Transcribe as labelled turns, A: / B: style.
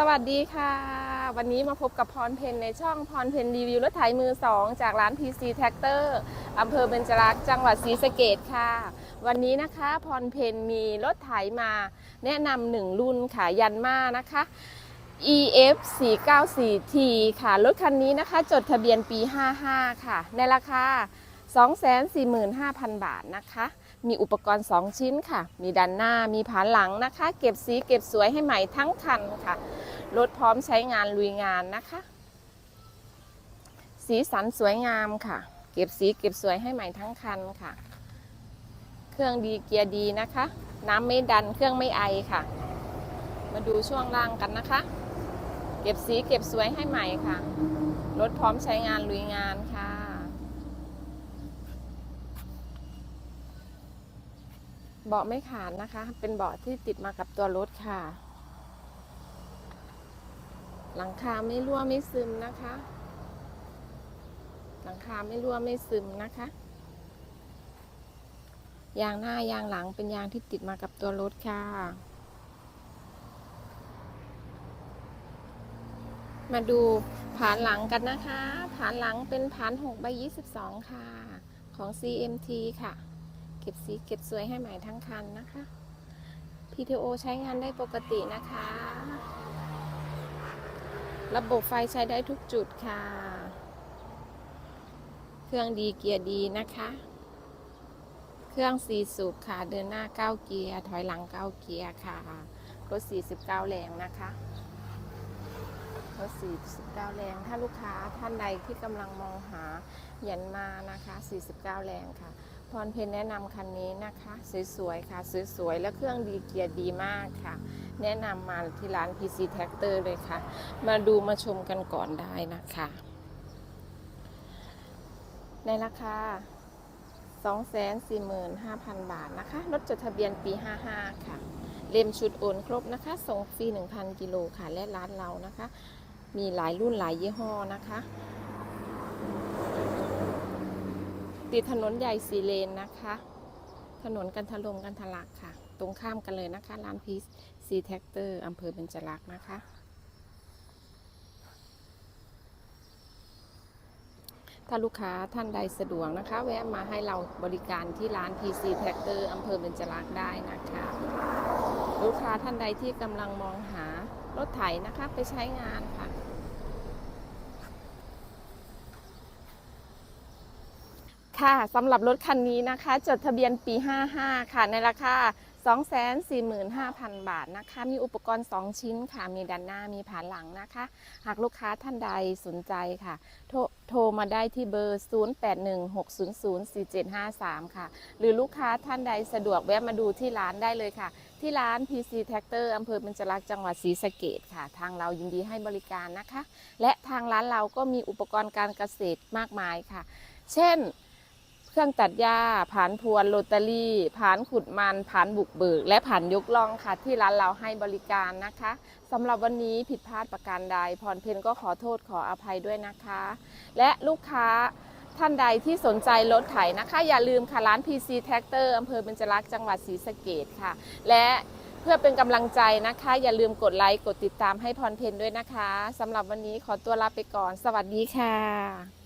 A: สวัสดีค่ะ วันนี้มาพบกับพรเพนในช่องพรเพนรีวิวรถไถมือ2จากร้าน PC Tractor อำเภอเบญจรักษ์จังหวัดศรีสะเกดค่ะ วันนี้นะคะพรเพนมีรถไถมาแนะนำหนึ่งรุ่นค่ะยันมานะคะ EF 494 T ค่ะ รถคันนี้นะคะจดทะเบียนปี 55 ค่ะ ในราคา 245,000 บาทนะคะ มีอุปกรณ์ 2 ชิ้นค่ะ มีด้านหน้ามีผานหลังนะคะ เก็บสีเก็บสวยให้ใหม่ทั้งคันค่ะ รถพร้อมใช้งานลุยงานนะคะ สีสันสวยงามค่ะ เก็บสีเก็บสวยให้ใหม่ทั้งคันค่ะ เครื่องดีเกียร์ดีนะคะ น้ำไม่ดันเครื่องไม่ไอค่ะ มาดูช่วงล่างกันนะคะ เก็บสีเก็บสวยให้ใหม่ค่ะ รถพร้อมใช้งานลุยงานค่ะ เบาะไม่ขาดนะคะ เป็นเบาะที่ติดมากับตัวรถค่ะ หลังคาไม่รั่วไม่ซึมนะคะ หลังคาไม่รั่วไม่ซึมนะคะ ยางหน้ายางหลังเป็นยางที่ติดมากับตัวรถค่ะ มาดูผานหลังกันนะคะ ผานหลังเป็นผาน6ใบ22 ค่ะ ของ CMT ค่ะ ก็บสีเก็บสวยให้ใหม่ทั้งคันนะคะ PTO ใช้งานได้ปกตินะคะ ระบบไฟใช้ได้ทุกจุดค่ะ เครื่องดีเกียร์ดีนะคะ เครื่องสีสูบค่ะ เดินหน้า 9 เกียร์ ถอยหลัง 9 เกียร์ค่ะ รถ 49 แรงนะคะรถ49 แรง ถ้าลูกค้าท่านใดที่กำลังมองหายันมานะคะ 49 แรงค่ะ พรเพนแนะนำคันนี้นะคะ สวยๆค่ะ สวยๆ และเครื่องดีเกียร์ดีมากค่ะ แนะนำมาที่ร้าน PC Tractor เลยค่ะ มาดูมาชมกันก่อนได้นะคะ ในราคา 245,000 บาทนะคะ รถจดทะเบียนปี 55 ค่ะ เล่มชุดโอนครบนะคะ ส่งฟรี 1,000 กิโลค่ะ และร้านเรานะคะ มีหลายรุ่นหลายยี่ห้อนะคะ ติดถนนใหญ่สีเลนนะคะ ถนนกันทะลมกันทะลักค่ะ ตรงข้ามกันเลยนะคะร้านพีซซีแท็กเตอร์อำเภอเบญจรักษ์นะคะ ถ้าลูกค้าท่านใดสะดวกนะคะ แวะมาให้เราบริการที่ร้าน PC Tractor อำเภอเบญจรักษ์ได้นะคะ ลูกค้าท่านใดที่กำลังมองหารถไถนะคะไปใช้งานค่ะ ค่ะสำหรับรถคันนี้นะคะ จดทะเบียนปี 55 ค่ะ ในราคา 245,000 บาทนะคะ มีอุปกรณ์ 2 ชิ้นค่ะ มีด้านหน้ามีผานหลังนะคะ หากลูกค้าท่านใดสนใจค่ะ โทรโทรมาได้ที่เบอร์ 0816004753 ค่ะ หรือลูกค้าท่านใดสะดวกแวะมาดูที่ร้านได้เลยค่ะ ที่ร้าน PC Tractor อำเภอเบญจรักษ์จังหวัดศรีสะเกดค่ะ ทางเรายินดีให้บริการนะคะ และทางร้านเราก็มีอุปกรณ์การเกษตรมากมายค่ะ เช่น เครื่องตัดหญ้าผานพวนโรตารี่ผานขุดมันผานบุกเบิก และผานยกล่องค่ะ ที่ร้านเราให้บริการนะคะสำหรับวันนี้ผิดพลาดประการใดพรเพนก็ขอโทษขออภัยด้วยนะคะ และลูกค้าท่านใดที่สนใจรถไถนะคะ อย่าลืมค่ะร้าน PC Tractor อำเภอเบญจรักษ์จังหวัดศรีสะเกดค่ะ และเพื่อเป็นกำลังใจนะคะ อย่าลืมกดไลค์กดติดตามให้พรเพนด้วยนะคะสำหรับวันนี้ขอตัวลาไปก่อน สวัสดีค่ะ